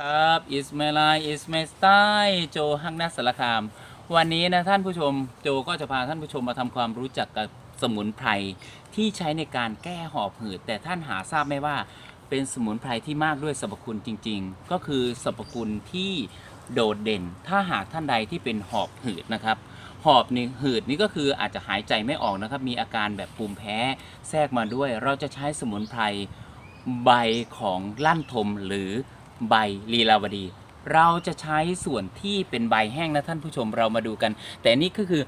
ครับ is my life is my style โจฮักนัสสารคาม วันนี้นะท่านผู้ชมโจก็จะพาท่านผู้ชมมาทำความรู้จักกับสมุนไพรที่ใช้ในการแก้หอบหืด แต่ท่านหาทราบไหมว่า เป็นสมุนไพรที่มากด้วยสรรพคุณจริง ๆ ก็คือสรรพคุณที่โดดเด่น ถ้าหากท่านใดที่เป็นหอบหืดนะครับหอบนี่หืดนี่ก็คืออาจจะหายใจไม่ออกนะครับ มีอาการแบบภูมิแพ้แทรกมาด้วย เราจะใช้สมุนไพรใบของลั่นทมหรือ ใบลีลาวดี เราจะใช้ส่วนที่เป็นใบแห้งนะท่านผู้ชมเรามาดูกัน แต่นี่ก็คือ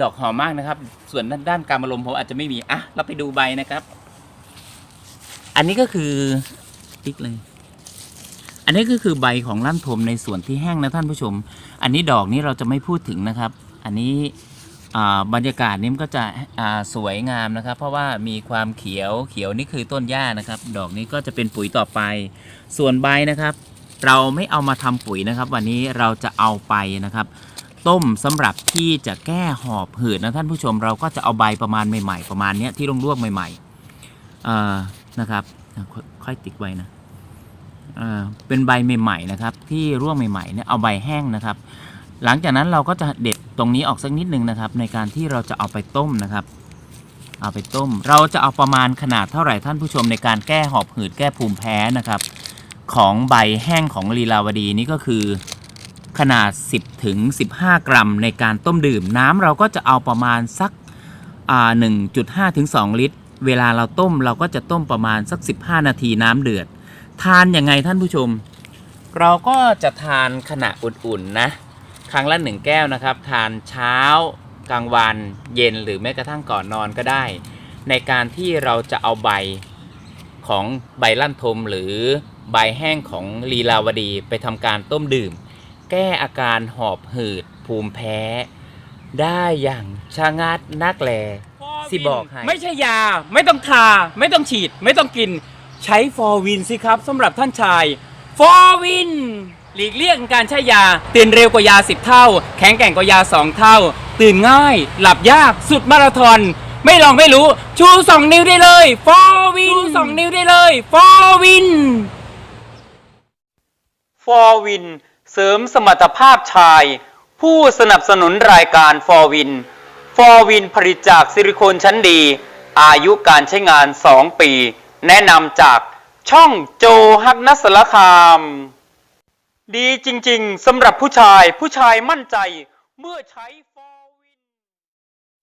ดอกหอมมากนะครับ ส่วนด้านด้านการมะลมผมอาจจะไม่มีอะเราไปดูใบนะครับ อันนี้ก็คือติ๊กเลย อันนี้ก็คือใบของลั่นทมในส่วนที่แห้งนะท่านผู้ชม อันนี้ดอกนี้เราจะไม่พูดถึงนะครับ อันนี้ บรรยากาศนี้มันก็จะสวยงามนะครับ เพราะว่ามีความเขียวเขียวนี่คือต้นหญ้านะครับ ดอกนี้ก็จะเป็นปุ๋ยต่อไป ส่วนใบนะครับ เราไม่เอามาทำปุ๋ยนะครับ วันนี้เราจะเอาไปนะครับ ต้มสำหรับที่จะแก้หอบหืดนะท่านผู้ชมเราก็จะเอาใบประมาณใหม่ๆ ประมาณเนี้ยที่ลวกๆใหม่ๆนะครับค่อยติ๊กไว้นะเป็นใบใหม่ๆนะครับ ที่ร่วงใหม่ๆเนี่ยเอาใบแห้งนะครับ หลังจากนั้นเราก็จะเด็ดตรงนี้ออกสักนิดนึงนะครับ ในการที่เราจะเอาไปต้มนะครับ เอาไปต้ม เราจะเอาประมาณขนาดเท่าไหร่ท่านผู้ชมในการแก้หอบหืดแก้ภูมิแพ้นะครับ ของใบแห้งของลีลาวดีนี่ก็คือขนาด 10ถึง15 กรัมในการต้มดื่ม น้ำเราก็จะเอาประมาณสักอ่า1.5ถึง2ลิตร เวลาเราต้มเราก็จะต้มประมาณสัก 15 นาทีน้ำเดือด ทานยังไงท่านผู้ชม เราก็จะทานขณะอุ่นๆนะ ครั้งละหนึ่งแก้วนะครับ ทานเช้ากลางวันเย็นหรือแม้กระทั่งก่อนนอนก็ได้ ในการที่เราจะเอาใบของใบลั่นทมหรือใบแห้งของลีลาวดีไปทำการต้มดื่ม แก้อาการหอบหืด ภูมิแพ้ ได้อย่างชะงัดนักแลสิบอกให้ไม่ใช่ยา ไม่ต้องทา ไม่ต้องฉีด ไม่ต้องกิน ใช้ฟอร์วินสิครับสำหรับท่านชาย ฟอร์วิน หลีกเลี่ยงการใช้ยาตื่นเร็วกว่ายา 10 เท่า แข็งแกร่งกว่ายา 2 เท่า ตื่นง่าย หลับยากสุดมาราธอนไม่ลองไม่รู้ ชู 2 นิ้วได้เลยฟอร์วินชูสองนิ้วได้เลยฟอร์วินฟอร์วินเสริมสมรรถภาพชาย ผู้สนับสนุนรายการฟอร์วินฟอร์วินผลิตจากซิลิโคนชั้นดี อายุการใช้งาน 2 ปี แนะนำจากช่องโจฮักนัสละคาม ดีจริงๆสำหรับผู้ชายผู้ชายมั่นใจเมื่อใช้